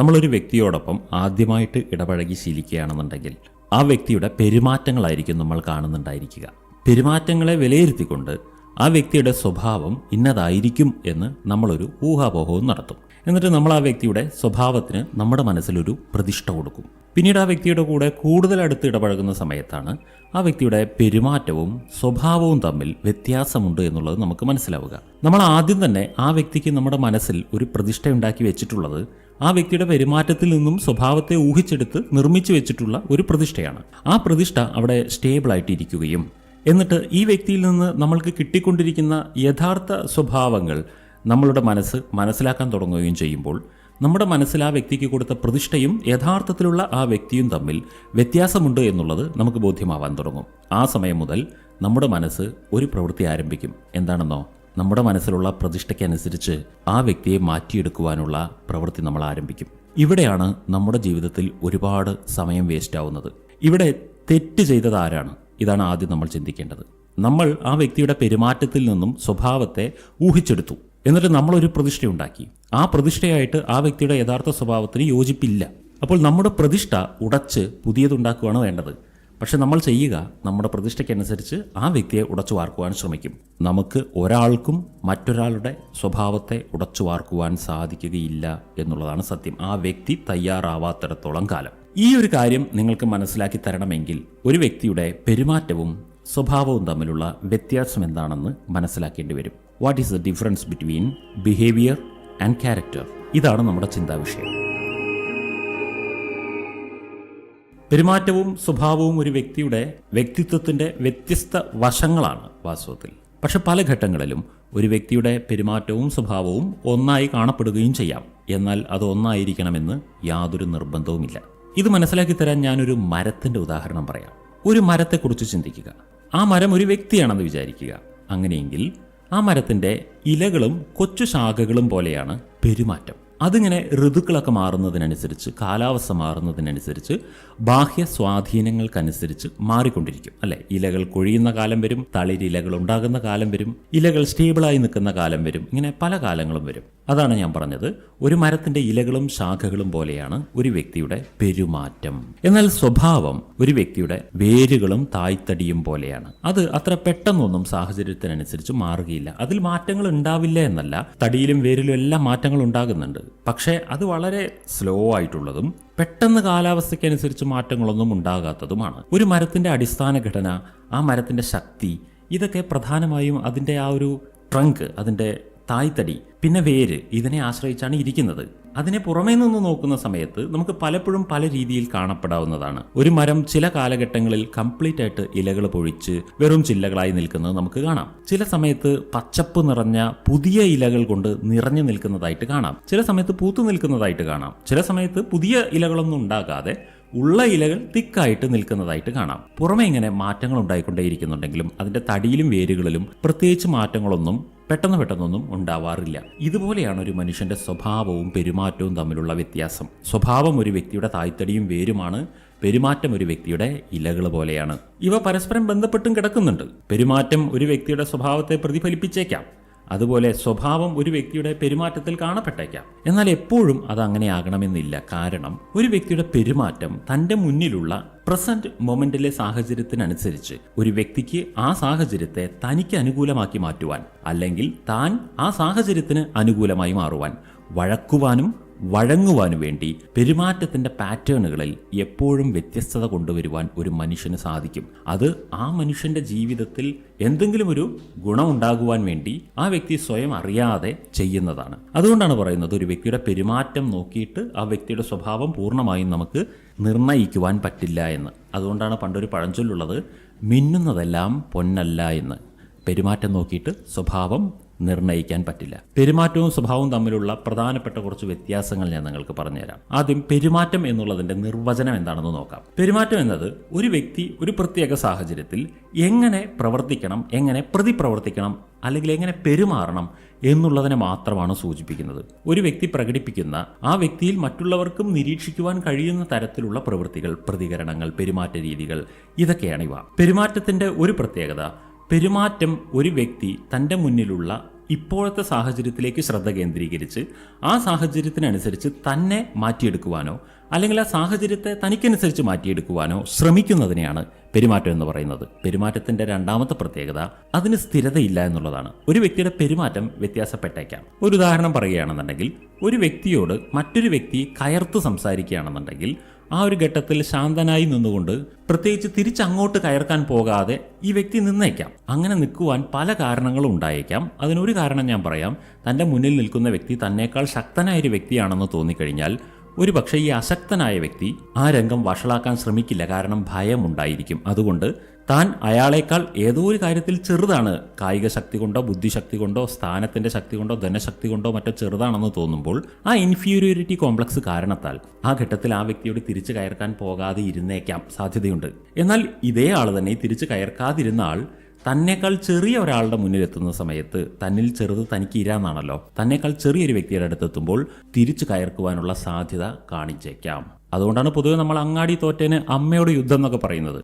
നമ്മളൊരു വ്യക്തിയോടൊപ്പം ആദ്യമായിട്ട് ഇടപഴകി ശീലിക്കുകയാണെന്നുണ്ടെങ്കിൽ ആ വ്യക്തിയുടെ പെരുമാറ്റങ്ങളായിരിക്കും നമ്മൾ കാണുന്നുണ്ടായിരിക്കുക. പെരുമാറ്റങ്ങളെ വിലയിരുത്തിക്കൊണ്ട് ആ വ്യക്തിയുടെ സ്വഭാവം ഇന്നതായിരിക്കും എന്ന് നമ്മളൊരു ഊഹാപോഹവും നടത്തും. എന്നിട്ട് നമ്മൾ ആ വ്യക്തിയുടെ സ്വഭാവത്തിന് നമ്മുടെ മനസ്സിലൊരു പ്രതിഷ്ഠ കൊടുക്കും. പിന്നീട് ആ വ്യക്തിയുടെ കൂടെ കൂടുതൽ അടുത്ത് ഇടപഴകുന്ന സമയത്താണ് ആ വ്യക്തിയുടെ പെരുമാറ്റവും സ്വഭാവവും തമ്മിൽ വ്യത്യാസമുണ്ട് എന്നുള്ളത് നമുക്ക് മനസ്സിലാവുക. നമ്മൾ ആദ്യം തന്നെ ആ വ്യക്തിക്ക് നമ്മുടെ മനസ്സിൽ ഒരു പ്രതിഷ്ഠ ഉണ്ടാക്കി വെച്ചിട്ടുള്ളത് ആ വ്യക്തിയുടെ പെരുമാറ്റത്തിൽ നിന്നും സ്വഭാവത്തെ ഊഹിച്ചെടുത്ത് നിർമ്മിച്ചു വെച്ചിട്ടുള്ള ഒരു പ്രതിഷ്ഠയാണ്. ആ പ്രതിഷ്ഠ അവിടെ സ്റ്റേബിളായിട്ടിരിക്കുകയും എന്നിട്ട് ഈ വ്യക്തിയിൽ നിന്ന് നമ്മൾക്ക് കിട്ടിക്കൊണ്ടിരിക്കുന്ന യഥാർത്ഥ സ്വഭാവങ്ങൾ നമ്മളുടെ മനസ്സ് മനസ്സിലാക്കാൻ തുടങ്ങുകയും ചെയ്യുമ്പോൾ നമ്മുടെ മനസ്സിൽ ആ വ്യക്തിക്ക് കൊടുത്ത പ്രതിഷ്ഠയും യഥാർത്ഥത്തിലുള്ള ആ വ്യക്തിയും തമ്മിൽ വ്യത്യാസമുണ്ട് എന്നുള്ളത് നമുക്ക് ബോധ്യമാവാൻ തുടങ്ങും. ആ സമയം മുതൽ നമ്മുടെ മനസ്സ് ഒരു പ്രവൃത്തി ആരംഭിക്കും. എന്താണെന്നോ? നമ്മുടെ മനസ്സിലുള്ള പ്രതിഷ്ഠയ്ക്കനുസരിച്ച് ആ വ്യക്തിയെ മാറ്റിയെടുക്കുവാനുള്ള പ്രവൃത്തി നമ്മൾ ആരംഭിക്കും. ഇവിടെയാണ് നമ്മുടെ ജീവിതത്തിൽ ഒരുപാട് സമയം വേസ്റ്റ് ആവുന്നത്. ഇവിടെ തെറ്റ് ചെയ്തത് ആരാണ്? ഇതാണ് ആദ്യം നമ്മൾ ചിന്തിക്കേണ്ടത്. നമ്മൾ ആ വ്യക്തിയുടെ പെരുമാറ്റത്തിൽ നിന്നും സ്വഭാവത്തെ ഊഹിച്ചെടുത്തു. എന്നിട്ട് നമ്മളൊരു പ്രതിഷ്ഠ ഉണ്ടാക്കി ആ പ്രതിഷ്ഠയായിട്ട് ആ വ്യക്തിയുടെ യഥാർത്ഥ സ്വഭാവത്തിന് യോജിപ്പില്ല. അപ്പോൾ നമ്മുടെ പ്രതിഷ്ഠ ഉടച്ച് പുതിയതുണ്ടാക്കുകയാണ് വേണ്ടത്. പക്ഷെ നമ്മൾ ചെയ്യുക നമ്മുടെ പ്രതിഷ്ഠയ്ക്കനുസരിച്ച് ആ വ്യക്തിയെ ഉടച്ചു വാർക്കുവാൻ ശ്രമിക്കും. നമുക്ക് ഒരാൾക്കും മറ്റൊരാളുടെ സ്വഭാവത്തെ ഉടച്ചു വാർക്കുവാൻ സാധിക്കുകയില്ല എന്നുള്ളതാണ് സത്യം. ആ വ്യക്തി തയ്യാറാവാത്തിടത്തോളം കാലം. ഈ ഒരു കാര്യം നിങ്ങൾക്ക് മനസ്സിലാക്കി തരണമെങ്കിൽ ഒരു വ്യക്തിയുടെ പെരുമാറ്റവും സ്വഭാവവും തമ്മിലുള്ള വ്യത്യാസം എന്താണെന്ന് മനസ്സിലാക്കേണ്ടി വരും. What is the difference between behaviour and character ഇതാണ് നമ്മുടെ ചിന്താ വിഷയം പെരുമാറ്റവും സ്വഭാവവും ഒരു വ്യക്തിയുടെ വ്യക്തിത്വത്തിന്റെ വ്യത്യസ്ത വശങ്ങളാണ് വാസ്തവത്തിൽ. പക്ഷെ പല ഘട്ടങ്ങളിലും ഒരു വ്യക്തിയുടെ പെരുമാറ്റവും സ്വഭാവവും ഒന്നായി കാണപ്പെടുകയും ചെയ്യാം. എന്നാൽ അത് ഒന്നായിരിക്കണമെന്ന് യാതൊരു നിർബന്ധവുമില്ല. ഇത് മനസ്സിലാക്കി തരാൻ ഞാനൊരു മരത്തിന്റെ ഉദാഹരണം പറയാം. ഒരു മരത്തെക്കുറിച്ച് ചിന്തിക്കുക. ആ മരം ഒരു വ്യക്തിയാണെന്ന് വിചാരിക്കുക. അങ്ങനെയെങ്കിൽ ആ മരത്തിന്റെ ഇലകളും കൊച്ചു ശാഖകളും പോലെയാണ് പെരുമാറ്റം. അതിങ്ങനെ ഋതുക്കളൊക്കെ മാറുന്നതിനനുസരിച്ച് കാലാവസ്ഥ മാറുന്നതിനനുസരിച്ച് ബാഹ്യ സ്വാധീനങ്ങൾക്കനുസരിച്ച് മാറിക്കൊണ്ടിരിക്കും. അല്ലെ? ഇലകൾ കൊഴിയുന്ന കാലം വരും തളിരിലകൾ ഉണ്ടാകുന്ന കാലം വരും ഇലകൾ സ്റ്റേബിളായി നിൽക്കുന്ന കാലം വരും ഇങ്ങനെ പല കാലങ്ങളും വരും. അതാണ് ഞാൻ പറഞ്ഞത്. ഒരു മരത്തിന്റെ ഇലകളും ശാഖകളും പോലെയാണ് ഒരു വ്യക്തിയുടെ പെരുമാറ്റം. എന്നാൽ സ്വഭാവം ഒരു വ്യക്തിയുടെ വേരുകളും തായ്തടിയും പോലെയാണ്. അത് അത്ര പെട്ടെന്നൊന്നും സാഹചര്യത്തിനനുസരിച്ച് മാറുകയില്ല. അതിൽ മാറ്റങ്ങൾ ഉണ്ടാവില്ല എന്നല്ല. തടിയിലും വേരിലും എല്ലാം മാറ്റങ്ങൾ ഉണ്ടാകുന്നുണ്ട്. പക്ഷേ അത് വളരെ സ്ലോ ആയിട്ടുള്ളതും പെട്ടെന്ന് കാലാവസ്ഥയ്ക്കനുസരിച്ച് മാറ്റങ്ങളൊന്നും ഉണ്ടാകാത്തതുമാണ്. ഒരു മരത്തിന്റെ അടിസ്ഥാന ഘടന ആ മരത്തിന്റെ ശക്തി ഇതൊക്കെ പ്രധാനമായും അതിന്റെ ആ ഒരു ട്രങ്ക് അതിന്റെ തായ്തടി പിന്നെ വേര് ഇതിനെ ആശ്രയിച്ചാണ് ഇരിക്കുന്നത്. അതിനെ പുറമേ നിന്ന് നോക്കുന്ന സമയത്ത് നമുക്ക് പലപ്പോഴും പല രീതിയിൽ കാണപ്പെടാവുന്നതാണ്. ഒരു മരം ചില കാലഘട്ടങ്ങളിൽ കംപ്ലീറ്റ് ആയിട്ട് ഇലകൾ പൊഴിച്ച് വെറും ചില്ലകളായി നിൽക്കുന്നത് നമുക്ക് കാണാം. ചില സമയത്ത് പച്ചപ്പ് നിറഞ്ഞ പുതിയ ഇലകൾ കൊണ്ട് നിറഞ്ഞു നിൽക്കുന്നതായിട്ട് കാണാം. ചില സമയത്ത് പൂത്തു നിൽക്കുന്നതായിട്ട് കാണാം. ചില സമയത്ത് പുതിയ ഇലകളൊന്നും ഉണ്ടാകാതെ ഉള്ള ഇലകൾ തിക്കായിട്ട് നിൽക്കുന്നതായിട്ട് കാണാം. പുറമെ ഇങ്ങനെ മാറ്റങ്ങൾ ഉണ്ടായിക്കൊണ്ടേയിരിക്കുന്നുണ്ടെങ്കിലും അതിന്റെ തടിയിലും വേരുകളിലും പ്രത്യേകിച്ച് മാറ്റങ്ങളൊന്നും പെട്ടെന്ന് പെട്ടെന്നൊന്നും ഉണ്ടാവാറില്ല. ഇതുപോലെയാണ് ഒരു മനുഷ്യന്റെ സ്വഭാവവും പെരുമാറ്റവും തമ്മിലുള്ള വ്യത്യാസം. സ്വഭാവം ഒരു വ്യക്തിയുടെ തായ്തടിയും വേരുമാണ് പെരുമാറ്റം ഒരു വ്യക്തിയുടെ ഇലകൾ പോലെയാണ്. ഇവ പരസ്പരം ബന്ധപ്പെട്ടും കിടക്കുന്നുണ്ട്. പെരുമാറ്റം ഒരു വ്യക്തിയുടെ സ്വഭാവത്തെ പ്രതിഫലിപ്പിച്ചേക്കാം. അതുപോലെ സ്വഭാവം ഒരു വ്യക്തിയുടെ പെരുമാറ്റത്തിൽ കാണപ്പെട്ടേക്കാം. എന്നാൽ എപ്പോഴും അത് അങ്ങനെ ആകണമെന്നില്ല കാരണം ഒരു വ്യക്തിയുടെ പെരുമാറ്റം തന്റെ മുന്നിലുള്ള പ്രസന്റ് മൊമെന്റിലെ സാഹചര്യത്തിനനുസരിച്ച് ഒരു വ്യക്തിക്ക് ആ സാഹചര്യത്തെ തനിക്ക് അനുകൂലമാക്കി മാറ്റുവാൻ അല്ലെങ്കിൽ താൻ ആ സാഹചര്യത്തിന് അനുകൂലമായി മാറുവാൻ വഴക്കുവാനും വഴങ്ങുവാനു വേണ്ടി പെരുമാറ്റത്തിന്റെ പാറ്റേണുകളിൽ എപ്പോഴും വ്യത്യസ്തത കൊണ്ടുവരുവാൻ ഒരു മനുഷ്യന് സാധിക്കും. അത് ആ മനുഷ്യന്റെ ജീവിതത്തിൽ എന്തെങ്കിലും ഒരു ഗുണമുണ്ടാകുവാൻ വേണ്ടി ആ വ്യക്തി സ്വയം അറിയാതെ ചെയ്യുന്നതാണ്. അതുകൊണ്ടാണ് പറയുന്നത് ഒരു വ്യക്തിയുടെ പെരുമാറ്റം നോക്കിയിട്ട് ആ വ്യക്തിയുടെ സ്വഭാവം പൂർണമായും നമുക്ക് നിർണയിക്കുവാൻ പറ്റില്ല എന്ന്. അതുകൊണ്ടാണ് പണ്ടൊരു പഴഞ്ചൊല്ലുള്ളത് മിന്നുന്നതെല്ലാം പൊന്നല്ല എന്ന്. പെരുമാറ്റം നോക്കിയിട്ട് സ്വഭാവം നിർണയിക്കാൻ പറ്റില്ല. പെരുമാറ്റവും സ്വഭാവവും തമ്മിലുള്ള പ്രധാനപ്പെട്ട കുറച്ച് വ്യത്യാസങ്ങൾ ഞാൻ നിങ്ങൾക്ക് പറഞ്ഞുതരാം. ആദ്യം പെരുമാറ്റം എന്നുള്ളതിന്റെ നിർവചനം എന്താണെന്ന് നോക്കാം. പെരുമാറ്റം എന്നത് ഒരു വ്യക്തി ഒരു പ്രത്യേക സാഹചര്യത്തിൽ എങ്ങനെ പ്രവർത്തിക്കണം എങ്ങനെ പ്രതിപ്രവർത്തിക്കണം അല്ലെങ്കിൽ എങ്ങനെ പെരുമാറണം എന്നുള്ളതിനെ മാത്രമാണ് സൂചിപ്പിക്കുന്നത്. ഒരു വ്യക്തി പ്രകടിപ്പിക്കുന്ന ആ വ്യക്തിയിൽ മറ്റുള്ളവർക്കും നിരീക്ഷിക്കുവാൻ കഴിയുന്ന തരത്തിലുള്ള പ്രവൃത്തികൾ പ്രതികരണങ്ങൾ പെരുമാറ്റ രീതികൾ ഇതൊക്കെയാണ് ഇവ. പെരുമാറ്റത്തിന്റെ ഒരു പ്രത്യേകത പെരുമാറ്റം ഒരു വ്യക്തി തന്റെ മുന്നിലുള്ള ഇപ്പോഴത്തെ സാഹചര്യത്തിലേക്ക് ശ്രദ്ധ കേന്ദ്രീകരിച്ച് ആ സാഹചര്യത്തിനനുസരിച്ച് തന്നെ മാറ്റിയെടുക്കുവാനോ അല്ലെങ്കിൽ ആ സാഹചര്യത്തെ തനിക്കനുസരിച്ച് മാറ്റിയെടുക്കുവാനോ ശ്രമിക്കുന്നതിനെയാണ് പെരുമാറ്റം എന്ന് പറയുന്നത്. പെരുമാറ്റത്തിന്റെ രണ്ടാമത്തെ പ്രത്യേകത അതിന് സ്ഥിരതയില്ല എന്നുള്ളതാണ്. ഒരു വ്യക്തിയുടെ പെരുമാറ്റം വ്യത്യാസപ്പെട്ടേക്കാം. ഒരു ഉദാഹരണം പറയുകയാണെന്നുണ്ടെങ്കിൽ ഒരു വ്യക്തിയോട് മറ്റൊരു വ്യക്തി കയർത്ത് സംസാരിക്കുകയാണെന്നുണ്ടെങ്കിൽ ആ ഒരു ഘട്ടത്തിൽ ശാന്തനായി നിന്നുകൊണ്ട് പ്രത്യേകിച്ച് തിരിച്ചങ്ങോട്ട് കയർക്കാൻ പോകാതെ ഈ വ്യക്തി നിന്നേക്കാം. അങ്ങനെ നിൽക്കുവാൻ പല കാരണങ്ങളും ഉണ്ടായേക്കാം. അതിനൊരു കാരണം ഞാൻ പറയാം. തന്റെ മുന്നിൽ നിൽക്കുന്ന വ്യക്തി തന്നേക്കാൾ ശക്തനായ ഒരു വ്യക്തിയാണെന്ന് തോന്നിക്കഴിഞ്ഞാൽ ഒരു പക്ഷേ ഈ അസക്തനായ വ്യക്തി ആ രംഗം വഷളാക്കാൻ ശ്രമിക്കില്ല. കാരണം ഭയമുണ്ടായിരിക്കും. അതുകൊണ്ട് താൻ അയാളേക്കാൾ ഏതോ ഒരു കാര്യത്തിൽ ചെറുതാണ്. കായിക ശക്തി കൊണ്ടോ ബുദ്ധിശക്തി കൊണ്ടോ സ്ഥാനത്തിന്റെ ശക്തി കൊണ്ടോ ധനശക്തി കൊണ്ടോ മറ്റോ ചെറുതാണെന്ന് തോന്നുമ്പോൾ ആ ഇൻഫീരിയോറിറ്റി കോംപ്ലക്സ് കാരണത്താൽ ആ ഘട്ടത്തിൽ ആ വ്യക്തിയോട് തിരിച്ചു കയർക്കാൻ പോകാതെ ഇരുന്നേക്കാം. സാധ്യതയുണ്ട്. എന്നാൽ ഇതേ ആൾ തന്നെ തിരിച്ചു കയർക്കാതിരുന്ന ആൾ തന്നേക്കാൾ ചെറിയ ഒരാളുടെ മുന്നിൽ എത്തുന്ന സമയത്ത് തന്നിൽ ചെറുത് തനിക്ക് ഇരാന്നാണല്ലോ. തന്നേക്കാൾ ചെറിയൊരു വ്യക്തിയുടെ അടുത്തെത്തുമ്പോൾ തിരിച്ചു കയർക്കുവാനുള്ള സാധ്യത കാണിച്ചേക്കാം. അതുകൊണ്ടാണ് പൊതുവെ നമ്മൾ അങ്ങാടി തോറ്റേന് അമ്മയോട് യുദ്ധം എന്നൊക്കെ പറയുന്നത്.